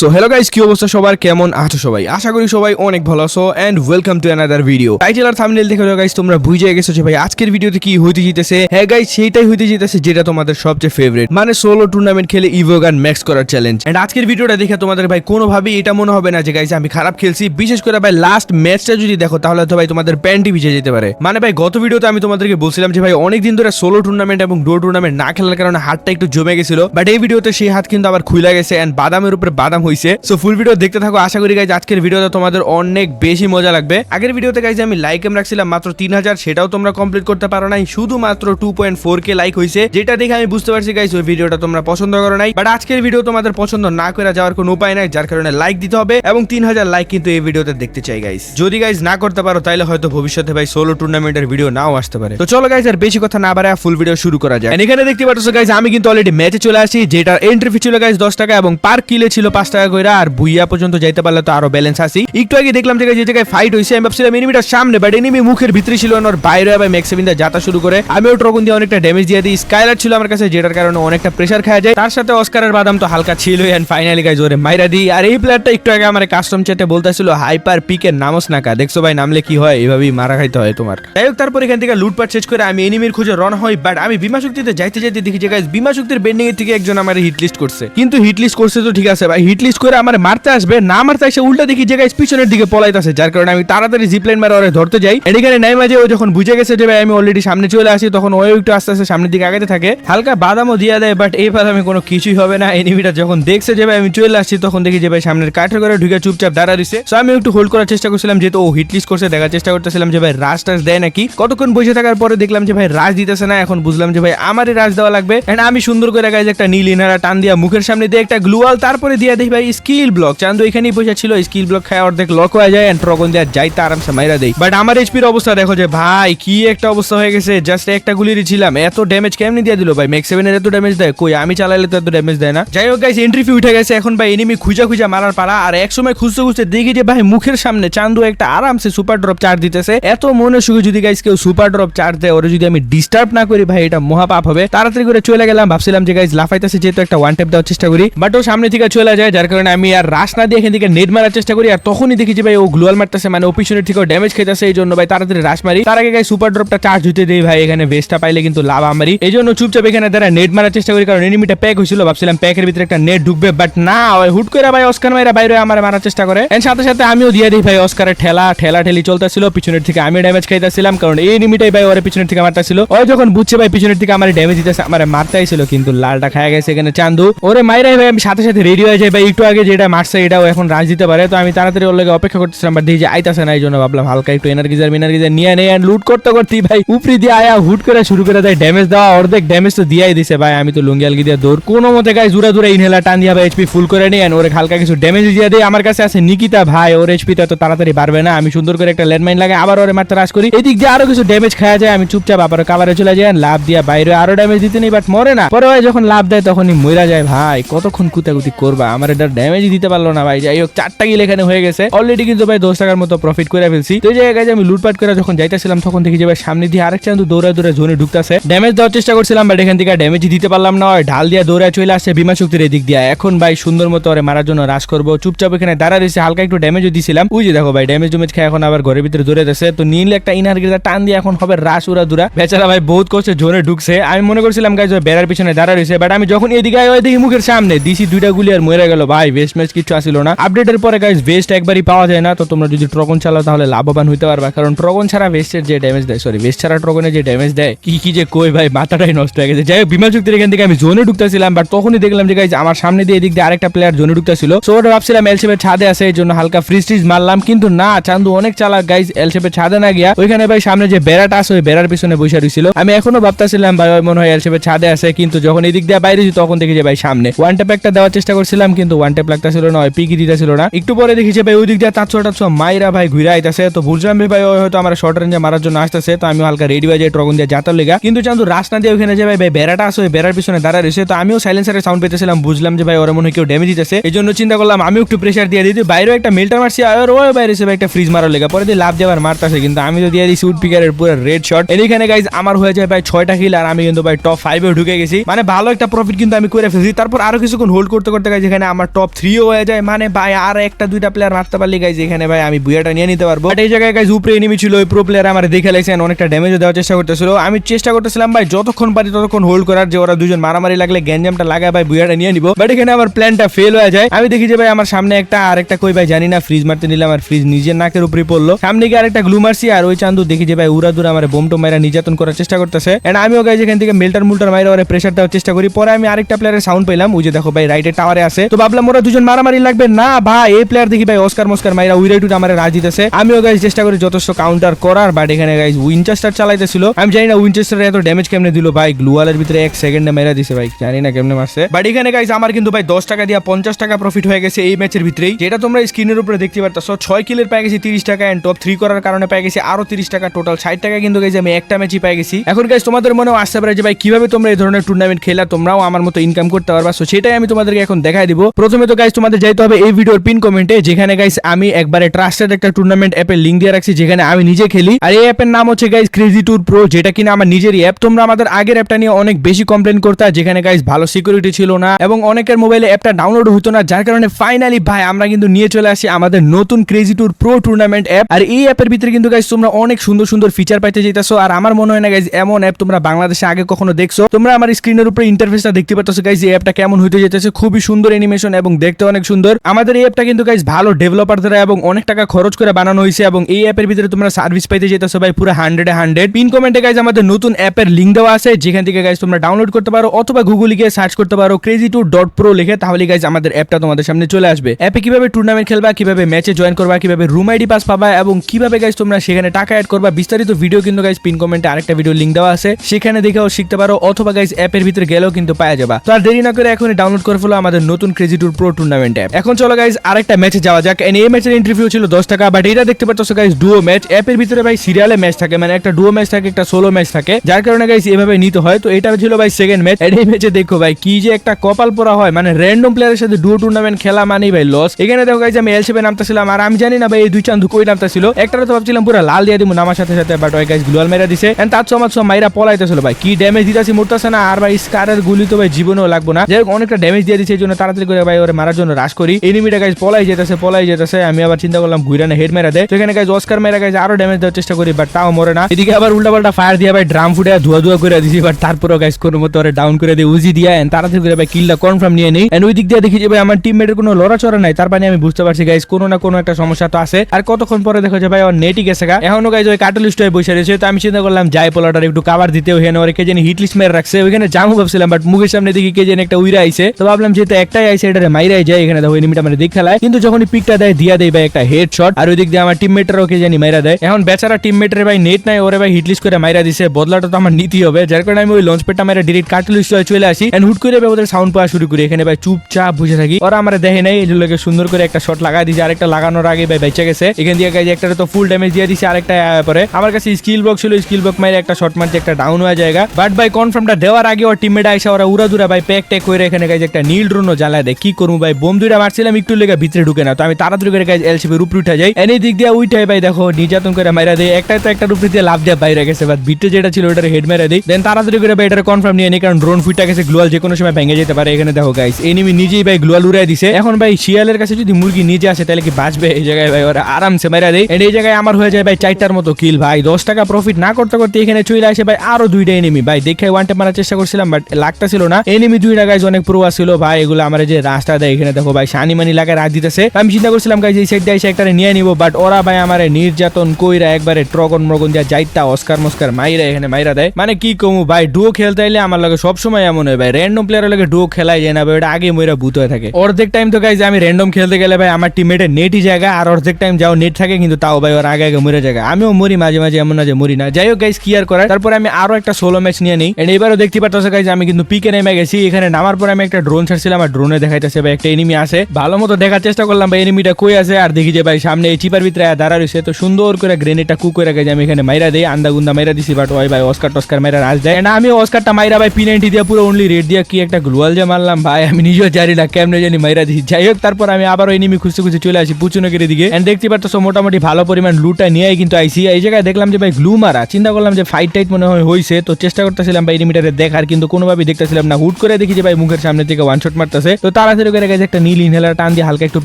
So hello guys কি অবস্থা সবার? কেমন আছো সবাই? আশা করি সবাই অনেক ভালো আছো and welcome to another video title R thumbnail দেখে গাইস তোমরা বুঝে গেছো যে ভাই আজকের ভিডিওতে কি হইতে জিতেছে হ্যাঁ গাইস সেইটাই হইতে জিতেছে যেটা তোমাদের সবচেয়ে ফেভারিট মানে সোলো টুর্নামেন্ট খেলে ইভোগান ম্যাক্স করার চ্যালেঞ্জ এন্ড আজকের ভিডিওটা দেখে তোমাদের ভাই কোনোভাবেই এটা মনে হবে না যে গাইস আমি খারাপ খেলছি। বিশেষ করে ভাই লাস্ট ম্যাচটা যদি দেখো, তাহলে তো ভাই তোমাদের প্যান্টি ভিজে যেতে পারে। মানে ভাই গত ভিডিওতে আমি তোমাদেরকে বলছিলাম যে ভাই অনেক দিন ধরে সোলো টুর্নামেন্ট এবং ডো টুর্নামেন্ট না খেলার কারণে হাতটা একটু জমে গেছিল। বাট এই ভিডিওতে সেই হাত কিন্তু আবার খুলে গেছে এন্ড বাদামের উপরে বাদাম হইছে। সো ফুল ভিডিও দেখতে থাকো। আশা করি গাইজ আজকের ভিডিওতে তোমাদের অনেক বেশি মজা লাগবে। আগের ভিডিওতে গাইজ আমি লাইক এম রাখছিলাম মাত্র তিন হাজার, সেটাও তোমরা কমপ্লিট করতে পারো নাই। শুধুমাত্র two point four K like হয়েছে যেটা দেখে আমি বুঝতে পারছি গাইজ ওই ভিডিওটা তোমরা পছন্দ করো নাই। বাট আজকের ভিডিও তোমাদের পছন্দ না করে যাওয়ার কোনো উপায় নাই, যার কারণে লাইক দিতে হবে। এবং তিন হাজার লাইক কিন্তু এই ভিডিওতে দেখতে চাই গাইজ যদি গাইজ না করতে পারো তাহলে হয়তো ভবিষ্যতে ভাই সোলো টুর্নামেন্টের ভিডিও নাও আসতে পারে। তো চলো গাইজ আর বেশি কথা না বাড়ায় ফুল ভিডিও শুরু করা যায় এখানে দেখতে পাচ্ছ গাইজ আমি কিন্তু অলরেডি ম্যাচে চলে আসি যেটার এন্ট্রি ফি ছিল গাইজ দশ টাকা এবং পার কিলে ছিল পাঁচ করে আর ভুইয়া পর্যন্ত যাইতে পারলে তো আরও ব্যালেন্স আসি একটু আগে দেখলাম যে জায়গায় ফাইট হয়েছে আমি ভাবছিলাম এনিমিটার সামনে বাট এনিমি মুখের ভিতরে ছিল ওর বাইরে আবার ম্যাক্সিমিনটা যাতা শুরু করে। আমিও ট্রকন দিয়ে অনেকটা ড্যামেজ দিয়ে দিই। স্কাইলার ছিল আমার কাছে, যেটার কারণে অনেকটা প্রেসার খাওয়া যায়। তার সাথে অস্কারের বাদাম তো হালকা ছিল এন্ড ফাইনালি গাইজ ওরে মাইরা দিই। আর এই প্লেয়ারটা একটু আগে আমার কাস্টম চ্যাটে বলতেছিল হাইপার পিকের নামস নাকা দেখছ ভাই, নামলে কি হয়? এভাবেই মারা খাইতে হয় তোমার। যাই হোক, তারপর এখান থেকে লুটপাট শেষ করে আমি এনিমির খুঁজে রন হই বাট আমি বিমা শক্তিতে যাইতে যাইতে দেখি যে গাইজ বিমা শক্তির বেন্ডিং এর থেকে একজন আমার হিট লিস্ট করছে। কিন্তু হিট লিস্ট করছে তো ঠিক আছে, ভাই হিট লিস্ট করে আমার মারতে আসবে, না মারতে আসে, উল্টা দেখি যে গাইজ পিছনের দিকে পলাইতেছে, যার কারণে আমি তাড়াতাড়ি জিপলাইন মারা ওরে ধরতে যাই। এখানে নাই মাঝে ও যখন বুঝে গেছে যে ভাই আমি অলরেডি সামনে চলে আসি, তখন ও একটু আস্তে আস্তে সামনের দিকে আগাতে থাকে। হালকা বাদামও দিয়ে দেয় বাট এই বাদামে কোনো কিছুই হবে না। এনিমিটা যখন দেখছে যে ভাই আমি চলে আসছি, তখন দেখি যে ভাই সামনের কাঠের করে ঢুকে চুপচাপ দাঁড়া দিছে সো আমি একটু হোল্ড করার চেষ্টা করছিলাম, যেহেতু ও হিটলিস করছে, দেখার চেষ্টা করতেছিলাম যে ভাই রাজ টাজ দেয় নাকি। কতক্ষণ বসে থাকার পরে দেখলাম যে ভাই রাজ দিতেছে না, এখন বুঝলাম যে ভাই আমারই রাজ দেওয়া লাগবে। এন্ড আমি সুন্দর করে গাইজ একটা নীল ইনারা টান দিয়া মুখের সামনে দিয়ে একটা গ্লুয়াল তারপরে দিয়া দেখি ভাই স্কিল ব্লক। চান্দু এখানেই বসে ছিল, স্কিল ব্লক খায় অর্ধেক লক হয়ে যায় এন্ড ট্রগন দেওয়া যাইতে আরামসে মাইরা দেই বাট আমার এইচপির অবস্থা দেখো যে, ভাই, কি একটা অবস্থা হয়ে গেছে জাস্ট একটা গুলিরই ছিলাম। এত ড্যামেজ কেমনি দিয়ে দিল ভাই? ম্যাক্স সেভেনের এত ড্যামেজ দেয়? কই, আমি চালাইলে তো এত ড্যামেজ দেয় না? যাই হোক গাইস এন্ট্রি ফি উঠে গেছে, এখন ভাই এনিমি খুঁজা খুঁজা মারার পালা। আর এক সময় খুঁজতে খুঁজতে দেখি যে, ভাই, মুখের সামনে চান্দু একটা আরামসে সুপার ড্রপ চার্জ দিতেছে। এত মনে সুখে যদি গাইস কেউ সুপার ড্রপ চার্জ দেয়, ওরে যদি আমি ডিস্টার্ব না করি, ভাই, এটা মহাপাপ হবে। তাড়াতাড়ি করে চলে গেলাম, ভাবছিলাম যে গাইস লাফাইতেছে, যেহেতু একটা ওয়ান টেপ দেওয়ার চেষ্টা করি। বাট ও সামনে থেকে চলে যায়, যার কারণে আমি আর রাশ না দিয়ে এখান থেকে নেট মারার চেষ্টা করি, আর তখনই দেখি যে ভাই ও গ্লোয়াল মারতেছে মানে ও পিছনের থেকে ড্যামেজ খেতেছে, এই জন্য ভাই তাড়াতাড়ি রাশ মারি। তার আগে সুপার ড্রপটা চার্জ হইতে দেই ভাই, এখানে ভেস্টটা পাইলে কিন্তু লাভ আমারই। এই জন্য চুপচাপ এখানে দ্বারা নেট মারার চেষ্টা করি, কারণ এনিমিটা প্যাক হয়েছিল, ভাবছিলাম প্যাকের ভিতরে একটা নেট ঢুকবে বাট না, ওই হুট করে ভাই অস্কার মাইরা বাইরে আমার মারার চেষ্টা করে। এন্ড সাথে সাথে আমিও দিয়ে দিই ভাই অস্কারের ঠেলা ঠেলা ঠেলি চলতেছিল, পিছনের থেকে আমি ড্যামেজ খাইতেছিলাম, কারণ এই এনিমিটাই ভাই ওরে পিছনের থেকে মারতেছিল। ওই যখন বুঝছে ভাই পিছনের থেকে আমার ড্যামেজ দিতেছে, আমার মারতেই ছিল, কিন্তু লালটা খায় গেছে এখানে চান্দু। ওরে মাইরাই ভাই, আমি সাথে সাথে রেডি হয়ে যাই ভাই একটু আগে যেটা মারছে, এটাও এখন রাজ দিতে পারে। তো আমি তাড়াতাড়ি ওর লাগে অপেক্ষা করতেছিলাম বাট দেখি যে আইতাছে না এই জন্য ভাবলাম হালকা একটু এনার্জিজার মিনার্জিজার নিয়ে নেই and লুট করতে করতে ভাই উপরি দিয়ে আয়া হুট করে শুরু করে দেয় ড্যামেজ দেওয়া অর্ধেক ড্যামেজ তো দিয়াই দিছে। ভাই, আমি তো লুঙ্গি আলগি দিয়ে দৌড়, কোনো মতে গাই জুড়া জুড়া ইনহেলার টান দিয়া এইচপি ফুল করে and ওরে হালকা কিছু ড্যামেজ দিয়ে দেয় আমার কাছে আছে নিকিতা, ভাই, ওর এইচপি তো এত তাড়াতাড়ি বাড়বে না। আমি সুন্দর করে একটা ল্যান্ডমাইন লাগে আবার ওরে মারতে রাশ করি। এদিক দিয়ে আরও কিছু ড্যামেজ খাওয়া যায়, আমি চুপচাপ আবার কাভারে চলে যাই লাভ দিয়া বাইরে আরও ড্যামেজ দিতে নেই বাট মরে না। পরে ভাই যখন লাভ দেয় তখনই মইরা যায়, ভাই, কতক্ষণ কুতাকুতি করবা? আমার এটা ড্যামেজ দিতে পারল না ভাই। যাই হোক, চারটা গিল এখানে হয়ে গেছে। অলরেডি কিন্তু ভাই দশ টাকার মতো প্রফিট করে ফেলছি। তো জায়গায় আমি লুটপাট করে যখন যাইতেছিলাম, তখন দেখি যে ভাই সামনে দিয়ে আরেক চান্দু দৌড়া দৌড়া জোনে ঢুকতেছে। ড্যামেজ দেওয়ার চেষ্টা করছিলাম বাট এখান থেকে ড্যামেজ দিতে পারলাম না। ওই ঢাল দিয়া দৌড়া চলে আসছে বিমা শক্তির এদিক দিয়ে। এখন ভাই সুন্দর মতো ওরে মারার জন্য রাশ করব। চুপচাপ এখানে দাঁড়া রয়েছে, হালকা একটু ড্যামেজও দিছিলাম। ওই যে দেখো ভাই ড্যামেজ ডুমেজ খেয়ে এখন আবার ঘরের ভিতরে দৌড়ে যাচ্ছে। তো নীল একটা ইনার গিরা টান দিয়ে এখন হবে রাস উড়া দুরা বেচারা ভাই বহুত কষ্টে জোরে ঢুকছে। আমি মনে করছিলাম গাইজ বেড়ার পিছনে দাঁড়া রয়েছে বাট আমি যখন এদিকে ওই দেখি মুখের সামনে। দিছি দুইটা গুলি আর মরে গেল ভাই বেস্ট ম্যাচ কিছু আসিল না। আপডেটের পরে গাইজ বেস্ট একবারই পাওয়া যায় না। তো তোমরা যদি ট্রগন চালাও, তাহলে লাভবান হইতে পারবা। কারণ ট্রগন ছাড়া বেস্টের যে ড্যামেজ দেয় সরি বেস্ট ছাড়া ট্রগনের যে ড্যামেজ দেয়, কি কি যে কই ভাই, মাথাটাই নষ্ট হয়ে গেছে। যাই হোক বিমান চুক্তির এখান থেকে আমি জোনে ঢুকতেছিলাম বাট তখনই দেখলাম যে গাইজ আমার সামনে দিয়ে এদিক দিয়ে আরেকটা প্লেয়ার জোনে ঢুকতেছিল। সো ওটা ভাবছিলাম এলসেপের ছাদে আছে, এই জন্য হালকা ফ্রিজ ট্রিজ মারলাম, কিন্তু না, চান্দু অনেক চালাক গাইজ এলসেপের ছাদে না গিয়া। ওইখানে ভাই, সামনে যে বেড়াটা আছে ওই বেড়ার পিছনে বসে রয়েছিল আমি এখনও ভাবতেছিলাম, ভাই মনে হয় এলসেপের ছাদে আছে, কিন্তু যখন এদিক দিয়ে বাইরে তখন দেখি যে, ভাই, সামনে। ওয়ান ট্যাপ একটা দেওয়ার চেষ্টা করছিলাম, কিন্তু ওয়ান ট্যাপ লাগতেছিল না পিকি দিতেছিল না। একটু পরে দেখি ভাই ওই দিক দিয়ে তাচ্ছ টাচ্ছ মাইরা ভাই ঘুরে আইতাছে। তো বুঝলাম ভাই, ওই হয়তো আমার শর্ট রেঞ্জে মারার জন্য আসতেছে, তো আমি হালকা রেডি হয়ে যাই ট্রগন দিয়ে যাতার লেগা। কিন্তু চান্দু রাস্তা দিয়ে ওখানে যে ভাই ভাই বেড়াটা আছে, ওই বেড়ার পিছনে দাঁড়া রয়েছে। তো আমিও সাইলেন্সারের সাউন্ড পেতেছিলাম, বুঝলাম যে ভাই, ওরা মনে কেউ ড্যামেজ দিতেছে। এই জন্য চিন্তা করলাম, আমিও একটু প্রেশার দিয়ে দিই। বাইরেও একটা মিল্টার মারছি, আর ওই বাইরে ভাই, একটা ফ্রিজ মারার লেগা। পরে দিয়ে লাভ দেওয়ার মারতেছে, কিন্তু আমি তো দিয়ে দিই সুট পিকারের পুরো রেড শট এখানে গাইজ আমার হয়ে যায় ভাই ছয়টা কিল আর আমি কিন্তু ভাই টপ ফাইভে ঢুকে গেছি। মানে ভালো একটা প্রফিট কিন্তু আমি করে ফেলছি। তারপর আরও কিছুক্ষণ হোল্ড করতে করতে গাইজ এখানে আমার টপ থ্রিও হয়ে যায়। মানে ভাই, আর একটা, দুইটা প্লেয়ার মারতে পারলে গাইজ এখানে ভাই আমি বুয়াটা নিয়ে নিতে পারব। এই জায়গায় গাইজ উপরে এনিমি ছিল, ওই প্রো প্লেয়ার আমার দেখে লাইছেন অনেকটা ড্যামেজও দেওয়ার চেষ্টা করতেছিল। আমি চেষ্টা করতেছিলাম ভাই, যতক্ষণ পারি ততক্ষণ হোল্ড করার যে ওরা দুজন মারামারি লাগলে গ্যাঞ্জামটা লাগায় ভাই বুয়াটা নিয়ে নিবো। বাট এখানে আমার প্ল্যানটা ফেল হয়ে যায়। আমি দেখি যে ভাই, আমার সামনে একটা আরেকটা কই ভাই, জানি না ফ্রিজ মারতে নিলাম আর ফ্রিজ নিজের নাকের উপরে পড়ল। সামনে গিয়ে আরেকটা গ্লু মারছি আর ওই চান্দু দেখি যে ভাই, উড়া দূরা আমার বোম টোম মাইরা নির্যাতন করার চেষ্টা করতেছে। এন্ড আমিও গাইজ এখান থেকে মেল্টার মুল্টার মাইরা ওরা প্রেশার দেওয়ার চেষ্টা করি। পরে আমি আরেকটা প্লেয়ারের সাউন্ড পেলাম ওই যে দেখো ভাই রাইটে টাওয়ারে আছে। তো ভাবলাম ওরা দুজন মারামারি লাগবে। না ভাই, এই প্লেয়ার দেখি ভাই অস্কার মস্কার মাইরা উইরাইটুট আমার রাজ দিতেছে। আমিও গাইজ চেষ্টা করি যথেষ্ট কাউন্টার করার বাট এখানে গাইজ উইনচেস্টার চালাইতেছিল। আমি জানি না উইনচেস্টার এত ড্যামেজ কেমনে দিল ভাই গ্লুয়ালের ভিতরে এক সেকেন্ডে মেরা দিছে ভাই, জানি না কেমনে মারছে। বাট এখানে গাইজ আমার কিন্তু ভাই দশ টাকা দিয়া পঞ্চাশ টাকা প্রফিট হয়ে গেছে এই ম্যাচের ভিতরেই। যেটা তোমরা স্ক্রিনের উপরে দেখতে পারতেছো, ছয় কিলের পেয়ে গেছি তিরিশ টাকা এন্ড টপ থ্রি করার কারণে পেয়ে গেছি আরও তিরিশ টাকা টোটাল ষাট টাকা কিন্তু গাইজ আমি একটা ম্যাচই পেয়ে গেছি। এখন গাইজ তোমাদের মনেও আসতে পারে যে ভাই, কীভাবে তোমরা এই ধরনের টুর্নামেন্ট খেলা তোমরাও আমার মতো ইনকাম করতে পারবা। সো সেটাই আমি তোমাদেরকে এখন দেখাই দিব। প্রথমে তো গাইজ তোমাদের যাইতে হবে এই ভিডিওর পিন কমেন্টে যেখানে গাইস আমি একবারে ট্রাস্টেড একটা টুর্নামেন্ট অ্যাপের লিঙ্ক দিয়ে রাখছি, যেখানে আমি নিজে খেলি। আর এই অ্যাপের নাম হচ্ছে গাইস ক্রেজি ট্যুর প্রো যেটা কিনা আমার নিজেরই অ্যাপ তোমরা আমাদের আগের অ্যাপটা নিয়ে অনেক বেশি কমপ্লেন করতে, যেখানে গাইস ভালো সিকিউরিটি ছিল না, এবং অনেকের মোবাইলে অ্যাপটা ডাউনলোড হতো না, যার কারণে ফাইনালি ভাই আমরা কিন্তু নিয়ে চলে আসি আমাদের নতুন crazy tour pro tournament app আর এই অ্যাপের ভিতরে কিন্তু গাইস তোমরা অনেক সুন্দর সুন্দর ফিচার পাইতে যেতেছো আর আমার মনে হয় না গাইস এমন অ্যাপ তোমরা বাংলাদেশে আগে কখনো দেখছ। তোমরা আমার স্ক্রিনের উপরে ইন্টারফেসটা দেখতে পাচ্ছ গাইজ এই অ্যাপটা কেমন হইতে যেতেছে খুবই সুন্দর অ্যানিমেশন এবং দেখতে অনেক সুন্দর। আমাদের এই অ্যাপটা কিন্তু গাইজ ভালো ডেভেলপার দ্বারা এবং অনেক টাকা খরচ করে বানানো হয়েছে এবং এই অ্যাপের ভিতরে তোমরা সার্ভিস পাইতে যেতেছো ভাই পুরো হান্ড্রেডে হান্ড্রেড পিন কমেন্টে গাইজ আমাদের নতুন অ্যাপের লিঙ্ক দেওয়া আছে, যেখান থেকে গাইজ তোমরা ডাউনলোড করতে পারো অথবা গুগলে গিয়ে সার্চ করতে পারো ক্রেজি টু ডট প্রো লিখে, তাহলে গাইজ আমাদের অ্যাপটা তোমাদের সামনে চলে আসবে। অ্যাপে কীভাবে টুর্নামেন্ট খেলবা, কীভাবে ম্যাচে জয়েন করবা, কীভাবে রুম আইডি পাস পাবা এবং কীভাবে গাইজ তোমরা সেখানে টাকা অ্যাড করবা, বিস্তারিত ভিডিও কিন্তু গাইজ পিন কমেন্টে আরেকটা ভিডিও লিঙ্ক দেওয়া আছে। সেখানে দেখেও শিখতে পারো অথবা গাইজ অ্যাপের ভিতরে গেলেও কিন্তু পাওয়া যাবা। তো আর দেরি না করে এখন ডাউনলোড করে ফেলো আমাদের নতুন ক্রেজি টুর প্রো টুর্নামেন্ট এখন চলো গাইজ আরেকটা ম্যাচে যাওয়া যাক। এন্ড এই ম্যাচের ইন্টারভিউ ছিল দশ টাকা বাট এটা দেখতে পাচ্ছ গাইজ ডুও ম্যাচ অ্যাপের ভিতরে ভাই সিরিয়ালে ম্যাচ থাকে মানে একটা ডুও ম্যাচ থাকে, একটা সোলো ম্যাচ থাকে। যার কারণে গাইজ এভাবে নিতে হয়। তো এটা ছিল ভাই সেকেন্ড ম্যাচ এই ম্যাচে দেখো ভাই, কি যে একটা কপাল পরা হয়। মানে র্যান্ডম প্লেয়ারের সাথে ডুও টুর্নামেন্ট খেলা মানেই ভাই লস এখানে দেখো গাইজ আমি এলসিপে নামতেছিলাম, আর আমি জানি না ভাই এই দুই চান্দু কই নামতেছিল। একটা তো ভাবছিলাম পুরো লাল দিয়ে দিব নামার সাথে সাথে বাট ওই গাইজ গ্লোয়াল মেরা দিছে। এন্ড তার সমাজ সব মাইরা পলাইতেছিল ভাই। কি ড্যামেজ দিতেছি, মরতেছে না। আর ভাই স্কারের গুলি তো ভাই জীবনেও লাগবো না। যাই অনেকটা ড্যামেজ দিয়ে দিচ্ছে এই জন্য তাড়াতাড়ি করে ভাই, ওরে মারার জন্য রাশ করি। এনিমিটা গাইজ পলাই যেতেছে পলাই যেতেছে। আমি আবার চিন্তা করলাম, ঘুরানে হেড মেরা দেয় তো এখানে গাইজ অস্কার মেরা গাইজ আরও ড্যামেজ দেওয়ার চেষ্টা করি বাট তাও মরে না। এদিকে আবার উল্টা পাল্টা ফায়ার দিয়ে ভাই ড্রাম ফুটে ধুয়া ধুয়া করে দিছি বাট তারপরেও গাইজ কোনো মতো ওরে ডাউন করে দিয়ে উজি দিয়ে and তাড়াতাড়ি করে ভাই কিলটা কনফার্ম নিয়ে নেই। এন্ড ওই দিক দিয়ে দেখি যে ভাই, আমার টিমমেটের কোনো লড়াচড়া নাই, তার মানে আমি বুঝতে পারছি গাইজ কোনো না কোনো একটা সমস্যা তো আছে। আর কতক্ষণ পরে দেখো যে ভাই ওর নেটই গেছে গা। এখনও গাইজ ওই কাটালিস্ট হয়ে বসে রয়েছে, তো আমি চিন্তা করলাম, যাই পোলাটার একটু কাবার দিতে ওখানে ওরে কে জানি হিট লিস্ট মেরে রাখছে। ওইখানে জামু ভাবছিলাম বাট মুখের সামনে দেখি কে জানি একটা উইরা আইছে। তো ভাবলাম যেহেতু একটাই আইছে এটারে মাইরাই যায় এখানে, দেখো এনিমিটা মানে দেখ খেলায় কিন্তু যখন পিকটা দেয়, দিয়া দেয় ভাই একটা হেড শট আর ওই দিক দিয়ে আমার টিমমেটেরও কে জানি মাইরা দেয়। এখন বেচারা টিমমেটের ভাই নেট নাই, ওরে ভাই হিট লিস্ট করে মাইরা দিছে। বদলাটা তো আমার নীতি হবে। যার কারণে আমি ওই লঞ্চ পেটটা মাইরা ডিরেক্ট কাটালিস্ট চলে আসি। এন্ড হুট করে ওদের সাউন্ড পাওয়া শুরু করি। এখানে ভাই চুপচাপ বুঝে থাকি। ওরা আমার দেখে নাই, এই লোকে সুন্দর করে একটা শট লাগাই দিছে। আরেকটা লাগানোর আগে ভাই বেঁচে গেছে। এখান দিয়ে গাইজ একটা তো ফুল ড্যামেজ দিয়ে দিছে, আরেকটা পরে। আমার কাছে স্কিল বক্স ছিল স্কিল বক্স মাইরে একটা শট মারছে, একটা ডাউন হয়ে জায়গা। বাট ভাই কনফার্মটা দেওয়ার আগে ওর টিমমেট আইসা ওরা উড়া দুরা ভাই প্যাক ট্যাক করে এখানে গাইজ একটা নীল ড্রোনও জ্বালায় দেয়। করব ভাই? বোম দুইটা মারছিলাম একটু লেগে ভিতরে ঢুকে না, তো আমি তাড়াতাড়ি করে গাইজ এলসিপি উপরে উঠে যাই। এনে দিক দিয়ে উইটাই ভাই, দেখো, নির্যাতন করে মাইরা দেয়। একটা তো একটা উপরে দিয়ে লাভ দিয়ে বাইরে গেছে বাট ভিতরে যেটা ছিল ওটার হেড মেরে দেয় দেন তাড়াতাড়ি করে ভাই, এটার কনফার্ম নিয়ে নিই কারণ ড্রোন ফুইটা গেছে গ্লোয়াল যে কোনো সময় ভেঙে যেতে পারে এখানে, দেখো গাইস এনিমি নিজেই ভাই গ্লোয়াল উড়াই দিছে। এখন ভাই, শিয়ালের কাছে যদি মুরগি নিজে আসে, তাহলে কি বাঁচবে? এই জায়গায় ভাই, ওরা আরামসে মাইরা দেয়। And এই জায়গায় আমার হয়ে যায় ভাই, চারটার মতো কিল ভাই। দশ টাকা প্রফিট না করতে করতে এখানে চলে আসে ভাই, আরও দুইটা এনিমি ভাই, দেখে ওয়ান টেপ মারার চেষ্টা করছিলাম বাট লাগটা ছিল না। এনিমি দুইটা গাইজ অনেক প্রো ছিল ভাই, এগুলো আমার যে রাস্তা দেয়, এখানে দেখো ভাই, শানি মানি লাগায় রাত দিতেছে। আমি চিন্তা করছিলাম গাইজ এই সাইড দিয়ে এসে একটা নিয়ে নিবো বাট ওরা ভাই আমার নির্যাতন কইরা একবারে ট্রগন মগন যা যাইতা অস্কার মস্কার মাইরা এখানে মাইরা দেয়। মানে কি কমু ভাই ডুও খেলতে আইলে আমার লাগে সবসময় এমন হয় ভাই র্যান্ডম প্লেয়ারের লাগে ডুও খেলাই যায় না ভাই ওটা আগে মইরা ভূত হয়ে থাকে। অর্ধেক টাইম তো গাইজ আমি র্যান্ডম খেলতে গেলে ভাই, আমার টিমমেটের নেটই জায়গা আর অর্ধেক টাইম যাও নেট থাকে, কিন্তু তাও ভাই ওর আগে আগে মরে জায়গা আমিও মরি মাঝে মাঝে, এমন না যে মরি না। যাই হোক গাইজ কি আর করার? তারপরে আমি আরও একটা সোলো ম্যাচ নিয়ে নিই। এবারও দেখতে পাচ্ছ গাইজ আমি কিন্তু পিকে নেমে গেছি, এখানে নামার পর আমি একটা ড্রোন ছাড়ছিলাম, আর ড্রোনে দেখাইতেছে ভাই, একটা এনিমি আছে। ভালো মতো দেখার চেষ্টা করলাম ভাই এনিমিটা কই আছে? আর দেখি যে ভাই, সামনে এই চিপার ভিতরে দাঁড়া রয়েছে। তো সুন্দর করে গ্রেনেডটা কু করে গেছে, আমি এখানে মাইরা দেই, আন্দা গুন্দা মাইরা দিছি বাট ওই ভাই অস্কার টস্কার মাইরা রাজ দেয়। না, আমি অস্কারটা মাইরা ভাই পিনাইটি দিয়ে পুরো অনলি রেড দিয়ে কি একটা গ্লোয়াল যে মারলাম ভাই, আমি নিজেও জানি না কেমনে জানি মাইরা দিছি যাই হোক, তারপর আমি আবার এনিমি খুঁজতে খুঁজতে চলে আসি পুচুনগের দিকে এন্ড দেখতে পাচ্ছ মোটামুটি ভালো পরিমাণ লুটা নিয়ে কিন্তু আইসি এই জায়গায় দেখলাম যে ভাই গ্লু মারা। চিন্তা করলাম যে ফাইট টাইট মনে হয় হয়েছে তো চেষ্টা করতেছিলাম ভাই এনিমিটারে দেখার, কিন্তু কোনোভাবেই দেখতেছিলাম না। হুট করে দেখি যে ভাই, মুখের সামনে থেকে ওয়ান শট মারতেছে। তো তাড়াতাড়ি তাড়াতাড়ি করে গাইজ একটা নীল ইনহেলার টান দিয়ে হালকা একটু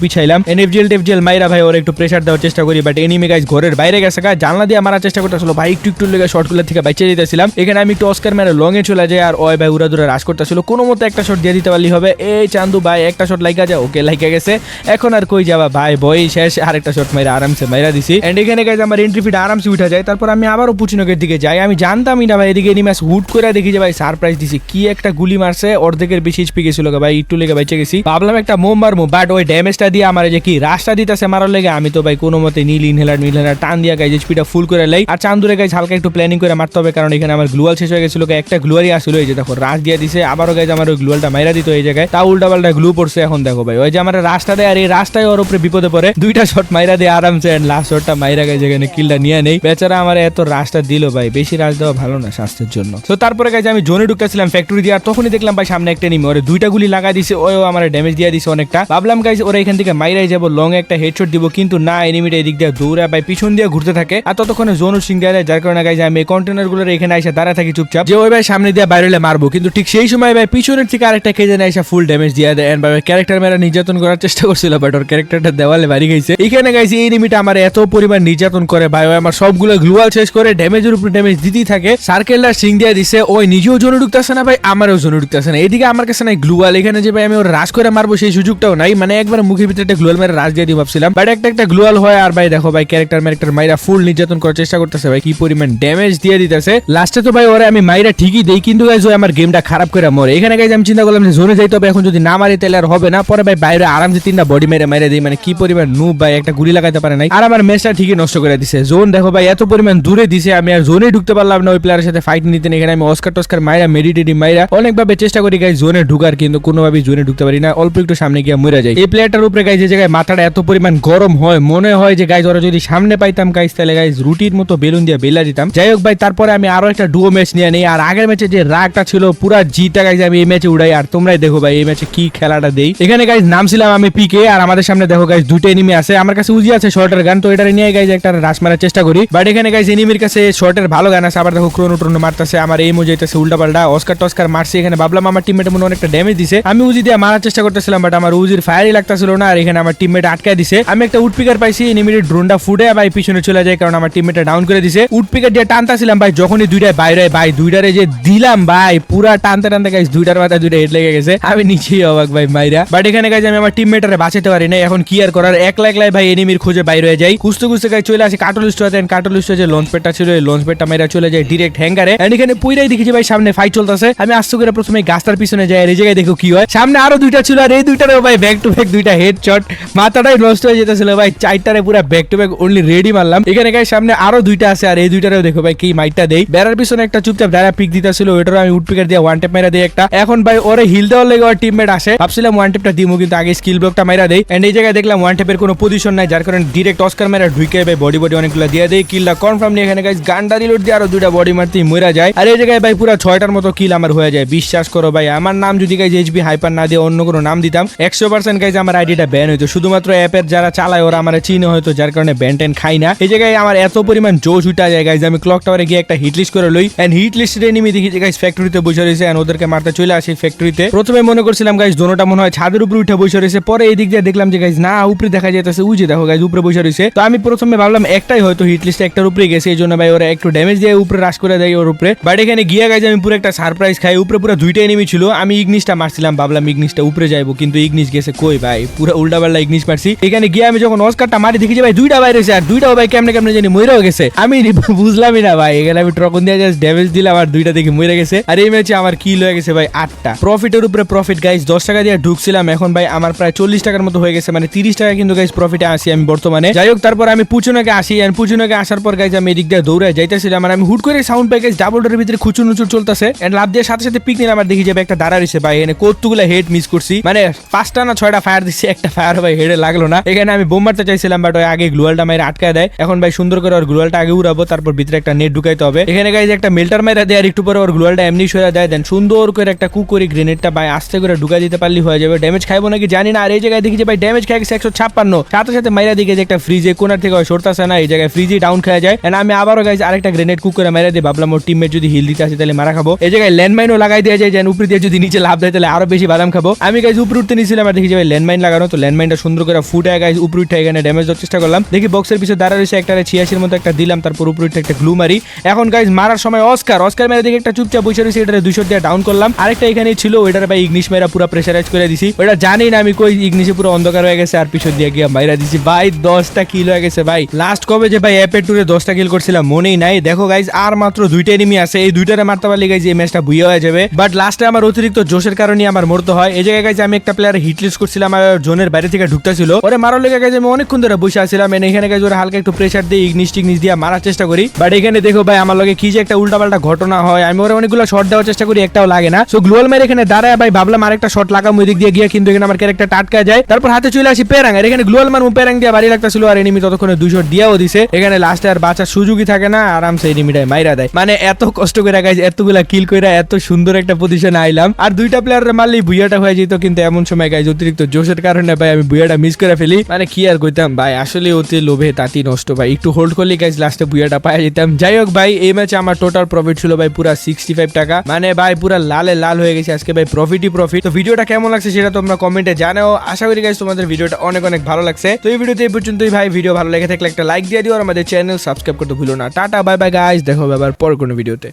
পিছাইলাম। এনএফজিএল টেফজেল মাইরা ভাই ওর একটু প্রেসার দেওয়ার চেষ্টা করি বাট এনিমি গাইজ ঘরের বাইরে গেছে গা জানলা দিয়ে মারার চেষ্টা করতেছিল। ভাই একটু একটু লেগে শর্টগুলো থেকে বাইচে দিতেছিলাম। এখানে আমি একটু অস্কার মেরে লং এ চলে যাই আর ওই ভাই উড়া দূরে রাশ করতেছিল। কোনো মতো একটা শট দিয়ে দিতে পারলি হবে। এই চান্দু ভাই, একটা শট লাইকা যা, ওকে লাইকা গেছে। এখন আর কই যাবা ভাই, বই শেষ, আরেকটা শট মাইরা আরামসে মাইরা দিছি। এন্ড এখানে গাইজ আমার এন্ট্রি ফিট আরামসে উঠা যায়। তারপর আমি আবারও পুচিনকের দিকে যাই। আমি জানতামই না ভাই, এদিকে এনিমাস হুট করে দেখি যে ভাই সারপ্রাইজ দিছি। কি একটা গুলি মারছে, অর্ধেকের বেশি এইচপি গেছিল ভাই, একটু লেগে বেঁচে গেছি। ভাবলাম একটা মোম মারমু বাট ওই ড্যামেজটা দিয়ে আমার যে কি রাস্তা দিতেছে মারার লেগে, আমি তো ভাই কোনো মতে নীল ইনহেলার ইনহেলার টান দিয়া গাইজ এইচপিটা ফুল করে লাই। আর চান্দুরে গাইজ হালকা একটু প্ল্যানিং করে মারতে হবে, কারণ এখানে আমার গ্লুয়াল শেষ হয়ে গেছিল, একটা গ্লুয়ারই আসলো, এই যে দেখো রাশ দিয়ে দিছে, আবারও গাইজ আমার ওই গ্লুয়ালটা মাইরা দিত এই জায়গায়। তা উল্টা পাল্টা গ্লু পড়ছে এখন দেখো ভাই, ওই যে আমার রাস্তা দেয়, আর এই রাস্তায় ওর উপরে বিপদে পড়ে, দুইটা শট মাইরা দিয়ে আরামসে লাস্ট শটটা মাইরা গাইজ এখানে কিলটা নিয়ে নেই। বেচারা আমার এত রাস্তা দিল ভাই, বেশি রাশ দেওয়া ভালো না স্বাস্থ্যের জন্য। তো তারপরে গাইজ আমি জোনে ঢুকতেছিলাম ফ্যাক্টরি দিয়ে, আর তখনই দেখলাম ভাই সামনে একটা নিমে ওরে দুইটা গুলি লাগাই দিছে ওও আমার ড্যামেজ দিয়ে দিছে অনেকটা। ভাবলাম গাইজ ওরা এখান থেকে মাইরাই যাব লং একটা হেডশট দিব, কিন্তু না এনিমিটা এদিক দিয়ে দৌড়া ভাই, পিছন দিয়ে ঘুরতে থাকে। আর ততক্ষণে জোন সিং দেয় যার কারণে গাইজ আমি এই কন্টেনারগুলোর এখানে এসে দাঁড়া থাকি চুপচাপ। যে ওই ভাই সামনে দিয়ে বাইরে মারবো, কিন্তু ঠিক সেই সময় ভাই, পিছনের থেকে আরেকটা কেজে এসে ফুল ড্যামেজ দিয়ে দেয়। ভাই ক্যারেক্টার মেরা নির্যাতন করার চেষ্টা করছিল বাট ওর ক্যারেক্টারটা দেওয়ালে বাড়ি গেছে। এখানে গাইছে এই এনিমিটা আমার এত পরিমাণ নির্যাতন করে ভাই আমার সবগুলো গ্লুয়াল শেষ করে ড্যামেজের উপর ড্যামেজ দিতেই থাকে। সার্কেলটা সিং দিয়ে দিছে, ওই নিজেও জোনে ঢুকতেছে না ভাই, আমারও জোনে ঢুকতেছে না। এদিকে আমার কাছে নাই গ্লুয়াল এখানে যে ভাই আমি ওর রাশ করে মারবো সেই সুযোগটাও নাই। মানে একবার মুখের ভিতরে একটা গ্লুয়াল মেরে রাশ দিয়ে দিই ভাবছিলাম। বাট একটা একটা গ্লুয়াল হয় আর ভাই দেখো ভাই ক্যারেক্টার ম্যারেক্টার মাইরা ফুল নির্যাতন করার চেষ্টা করতেছে ভাই, কি পরিমাণ ড্যামেজ দিয়ে দিতেছে। লাস্টে তো ভাই ওরা আমি মাইরা ঠিকই দেই, কিন্তু গাইজ আমার গেমটা খারাপ করে মরে। এখানে গাইজ আমি চিন্তা করলাম যে জোনে যাইতে হবে এখন যদি না মারি তাহলে আর হবে না। পরে ভাই বাইরে আরামসে তিনটা বডি মেরে মেরে দিই মানে কি পরিমাণ নুব ভাই, একটা গুলি লাগাতে পারে নাই। আর আমার ম্যাচটা ঠিকই নষ্ট করে দিছে। জোন দেখো ভাই, এত পরিমাণ দূরে দিছে, আমি আর জোনে ঢুকতে পারলাম না। ওই প্লেয়ারের সাথে ফাইট নিতে। এখানে আমি অস্কার টস্কার মাইরা মেডিটেটি মাইরা অনেকভাবে চেষ্টা করি গাইজ জোনে ঢুকার, কিন্তু কোনোভাবেই জোনে ঢুকতে পারি না, অল্প একটু সামনে গিয়ে মরে যায় এই প্লেয়ারটার উপরে গাইজ যে জায়গায় মাথাটা এত পরিমাণ গরম হয়, মনে হয় যে গাইজ ওরা যদি সামনে পাইতাম গাইজ তাহলে গাইজ রুটির মতো বেলুন দিয়ে বেলা দিতাম। যাই হোক ভাই, তারপরে আমি আরও একটা ডুও ম্যাচ নিয়ে নেই, আর আগের ম্যাচে যে রাগটা ছিল, পুরা জিটা গাইজ আমি এই ম্যাচে উড়াই, আর তোমরাই দেখো ভাই, এই ম্যাচে কি খেলাটা দেই। এখানে গাইজ নামছিলাম আমি পিকে আর আমাদের সামনে দেখো গাইজ দুটো এনিমি আছে। আমার কাছে উজি আছে শর্টের গান তো এটা নিয়ে গাইজ একটা রাশ মারার চেষ্টা করি। বাট এখানে গাইজ এনিমির কাছে শর্টের ভালো গান আছে। আবার দেখো ক্রোনো ট্রোনো মারতেছে, আমার এই মজা উল্টা পাল্টা অস্কার টস্কার মারছে, এখানে ভাবলাম আমার টিমমেট মনে অনেকটা ড্যামেজ দিছে। আমি উজি দিয়ে মারার করতেছিলাম বাট আমার উজির ফায়ারই লাগতেছিল না আর এখানে আমার টিমমেট আটকায় দিছে। আমি একটা উডপিকার পাইছি এনিমির ড্রোনটা ফুটে ভাই পিছনে চলে যায় কারণ আমার টিমমেটটা ডাউন করে দিছে। উডপিকার দিয়ে টানতাছিলাম ভাই, যখনই দুইটায় বাইরে, ভাই দুইটারে যে দিলাম ভাই, পুরা টানতে টানতে গাইজ দুইটার মাথায় দুইটা হেড লেগে গেছে। আমি নিচেই অবাক ভাই, মাইরা। বাট এখানে গাইজ আমি আমার টিমমেটারে বাঁচাতে পারি না এখন কি আর করার? একলা একলাই ভাই এনিমির খোঁজে বাইরে হয়ে যাই। খুঁজতে খুঁজতে গাই চলে আসি কাটল স্টোয়াতে কাটল স্টোর যে লঞ্চ প্যাডটা ছিল, এই লঞ্চ প্যাডটা মেরা চলে যায় ডিরেক্ট হ্যাঙ্গারে এন্ড এখানে পুইরাই দেখেছি ভাই, সামনে ফাইট চলতেছে। আমি আস্তে করে প্রথমে গাছটার পিছনে যাই এই জায়গায় দেখো কি হয়। সামনে আরও দুইটা ছিল আর এই দুইটারও ভাই ব্যাক টু ব্যাক দুইটা হেড শট মাথাটাই নষ্ট হয়ে যেতেছিল ভাই, চারটারে পুরো back to back only ready মারলাম। এখানে গাই সামনে আরও দুইটা আছে, আর এই দুইটারও দেখো ভাই, কি মাইটটা দেই। বেড়ার পিছনে একটা চুপচাপ দাঁড়া পিক দিতেছিল, ওইটারও আমি উড পিকার দিয়ে ওয়ান টেপ মেরা দিই একটা। এখন ভাই, ওরে হিল দেওয়ার লেগে ওর টিমমেট আসে। ভাবছিলাম ওয়ান টেপটা দিমু, কিন্তু আগে স্কিল ব্লকটা মেরা দেই। এন্ড এই জায়গায় দেখলাম ওয়ান টেপের কোনো পজিশন নাই, যার কারণে ডিরেক্ট অস্কার মেরা ঢুকে ভাই বডি বডি অনেকগুলো দিয়ে দেই কিলটা কনফার্ম নিয়ে এখানে গাইজ গান্ডা রিলোড দিয়ে আরও দুইটা বডি মারতেই মরা যায়। আর এই জায়গায় ভাই, পুরো ছয়টার মতো কিল আমার হয়ে যায়, বিশ্বাস করো ভাই। আমার নাম যদি গাইজ এইচবি হাইপার না দিয়ে অন্য কোনো নাম দিতাম। একশো পার্সেন্ট গাইজ আমার আইডিটা ব্যান হইতো শুধুমাত্র অ্যাপের যারা চালায়, ওরা আমার চিনে হয়তো, যার কারণে ব্যান ট্যান খাই না। এই জায়গায় আমার এত পরিমাণ জোশ উঠা যায় গাইজ আমি ক্লক টাওয়ারে গিয়ে একটা হিট লিস্ট করে লই। এন্ড হিট লিস্টের এনিমি দেখি যে গাইজ ফ্যাক্টরিতে বসে রয়েছে এন্ড ওদেরকে মারতে চলে আসি ফ্যাক্টরিতে প্রথমে মনে করছিলাম গাইজ দোনোটা মনে হয় ছাদের উপরে উঠে বসে রয়েছে। পরে এই দিক দিয়ে দেখলাম যে গাইজ না, উপরে দেখা যাইতেছে উজে দেখো গাইজ উপরে বসে রয়েছে। তো আমি প্রথমে ভাবলাম একটাই হয়তো হিট লিস্ট একটার উপরে গেছে। এই জন্য ভাই, ওরা একটু ড্যামেজ দিয়ে উপরে রাশ করে দেয় ওর উপরে। বাট এখানে গিয়ে গাইজ আমি পুরো একটা সারপ্রাইজ খাই। উপরে পুরো দুইটা এনিমি ছিল। আমি ইগনিসটা মারছিলাম, ভাবলাম ইগনিসটা উপরে যাইবো, কিন্তু ইগনিস গেছে কই ভাই? পুরো উল্টা পাল্টা ইগনিস মারছি। এখানে গিয়ে আমি যখন অস্কারটা মারি, দেখি যে ভাই দুইটা বাইরে আর দুইটাও ভাই কেমনে কেমনে জানি মরেও গেছে। আমি বুঝলামই না ভাই, এখানে আমি ট্রকন দিয়ে জাস্ট ড্যামেজ দিলাম, আর দুইটা দেখি মরে গেছে। আর এই ম্যাচে আমার কিল হয়ে গেছে ভাই আটটা। প্রফিটের উপরে প্রফিট গাইজ দশ টাকা দিয়ে ঢুকছিলাম। এখন ভাই আমার প্রায় চল্লিশ টাকার মতো হয়ে গেছে মানে তিরিশ টাকা কিন্তু গাইজ প্রফিটে আসি আমি বর্তমানে। যাই হোক, তারপর আমি পুচুনাকে আসি আর পুচুনাকে আসার পর গাইজ আমি এদিক দিয়ে দৌড়ে যাইতেছিলাম আর আমি হুট করে সাউন্ড পাই গাইজ ডাবল ডোরের ভিতরে খুচুর নুচুর চলতেছে। এন্ড লাভ দিয়ে সাথে সাথে পিক নিলাম, আর দেখি যাবে একটা দাঁড়া রয়েছে। ভাই, এখানে কতগুলো হেড মিস করছি। মানে পাঁচটা না ছয়টা ফায়ার দিচ্ছি একটা ফায়ার ভাই হেডে লাগল না। এখানে আমি বোম মারতে চাইছিলাম বাট ওই আগে গ্লুয়ালটা মেরে আটকায় দেয়। এখন ভাই সুন্দর করে ওর গ্লুয়ালটা আগে উড়াবো, তারপর ভিতরে একটা নেট ঢুকাইতে হবে। এখানে গাইজ একটা মেল্টার মেরে দেয় আর একটু পরে ওর গ্লুয়ালটা এমনি সরে দেয়। দেন সুন্দর করে একটা কুকুরি গ্রেনেডটা ভাই আস্তে করে ঢুকাই দিতে পারলি হয়ে যাবে। ড্যামেজ খাইবো নাকি জানি না। আর এই জায়গায় দেখি যে ভাই ড্যামেজ খাই গেছে একশো ছাপ্পান্ন। সাথে সাথে মাইরা দিকে যে একটা ফ্রিজে কোনার থেকে ওই সরতাছে না, এই জায়গায় ফ্রিজে ডাউন খাওয়া যায়। And আমি আবারও গাইজ আরেকটা গ্রেনেড কুক করে মেরে দিই ভাবলাম, ওর টিমমেট যদি হিল দিতে আসে তাহলে মারা খাব। এই জায়গায় ল্যান্ডমাইনও লাগাই দেওয়া যায় যেন উপরে দিয়ে যদি নিচে লাভ দেয় তাহলে আরও বেশি বাদাম খাব। আমি গাইজ উপরে উঠতে নিয়েছিলাম আর দেখি যে ল্যান্ডমাইন লাগানো, তো ল্যান্ডমাইনটা সুন্দর করে ফুটে গাইজ উপরে উঠে এখানে ড্যামেজ দেওয়ার চেষ্টা করলাম। দেখি বক্সের পিছনে দাঁড়া রয়েছে একটা ছিয়াশির মতো একটা দিলাম, তারপর উপরে উঠে একটা গ্লু মারি। এখন গাইজ মারার সময় অস্কার অস্কার মেরে দেখি একটা চুপচাপ বসে রয়েছে এটা দুশো দিয়ে ডাউন করলাম। আরেকটা এখানে ছিল, ওইটার ভাই ইগনিশ মেরা পুরো প্রেসারাইজ করে দিছি। ওটা জানি না আমি কই ইগনিশে পুরো অন্ধকার হয়ে গেছে, আর পিছন দিয়ে গিয়ে মাইরা দিছি। ভাই, দশটা কিল হয়ে গেছে, ভাই। লাস্ট কবে যে ভাই অ্যাপের টুরে দশটা কিল করছিলাম, মনেই নাই। দেখো গাইজ আর মাত্র দুইটা এনিমি আছে, এই দুইটারে মারতে পারলে গাইজ এই ম্যাচটা বুইয়া হয়ে যাবে। বাট লাস্টে আমার অতিরিক্ত জোশের কারণে আমার মরতে হয়। এই জায়গায় গাইজ আমি একটা প্লেয়ার হিটলিস্ট করছিলাম আমার জোনের বাইরে থেকে ঢুকতেছিল। ওরে মারার লেগে গেছে, আমি অনেকক্ষণ ধরে বসে and এখানে গাইজ ওরা হালকা একটু প্রেসার দিয়ে ইগনিশ টিগনিশ দিয়ে মারার চেষ্টা করি। বাট এখানে দেখো ভাই, আমার লগে কি যে একটা উল্টাপাল্টা ঘটনা হয়, আমি ওরা অনেকগুলো শট দেওয়ার চেষ্টা করি, একটাও লাগে না। সো গ্লোয়াল মেরে এখানে দাঁড়ায়, ভাই, ভাবলাম আরেকটা শট লাগাম ওই দিক দিয়ে, গিয়ে কিন্তু এখানে আমার ক্যারেক্টার টাটকা যায়। তারপর হাতে চলে আসি পেরাং আর এখানে গ্লোয়াল মারমু পেরাং দিয়ে বাড়ি লাগতেছিল, আর এনিমি ততক্ষণে দুশো দিয়েও দিছে। এখানে লাস্টে আর বাঁচার সুযোগই থাকে না, আরামসে এনিমিটাই মাইরা দেয়। মানে এত কষ্ট করে গাইজ এতগুলা কিল কইরা এত সুন্দর একটা পজিশনে আইলাম। আর দুইটা প্লেয়ার মারলেই বুইয়াটা হয়ে যেত। কিন্তু এমন সময় গাইজ অতিরিক্ত জোশের কারণে, ভাই, আমি বুইয়াটা মিস করে ফেলি। মানে কি আর কইতাম, ভাই, আসলে অতি লোভে তাঁতি নষ্ট, ভাই। একটু হোল্ড করলে গাইজ লাস্টে বুইয়াটা পাওয়া যেতাম। যাই হোক, ভাই, এই ম্যাচে আমার টোটাল প্রফিট ছিল, ভাই, পুরা সিক্সটি ফাইভ টাকা। মানে ভাই, পুরা লালে লাল হয়ে গেছে আজকে, ভাই প্রফিটই প্রফিট তো ভিডিওটা কেমন লাগছে সেটা তোমরা কমেন্টে জানাও। আশা করি গাইজ তোমাদের ভিডিওটা অনেক অনেক ভালো লাগছে। তো এই ভিডিওতে এই পর্যন্তই, ভাই। ভিডিও ভালো লেগে থাকলে একটা লাইক দিয়ে দিও, আর আমাদের চ্যানেল সাবস্ক্রাইব করতে ভুলো না। টাটা বাই বাই গাইজ দেখো আবার পর কোনো ভিডিওতে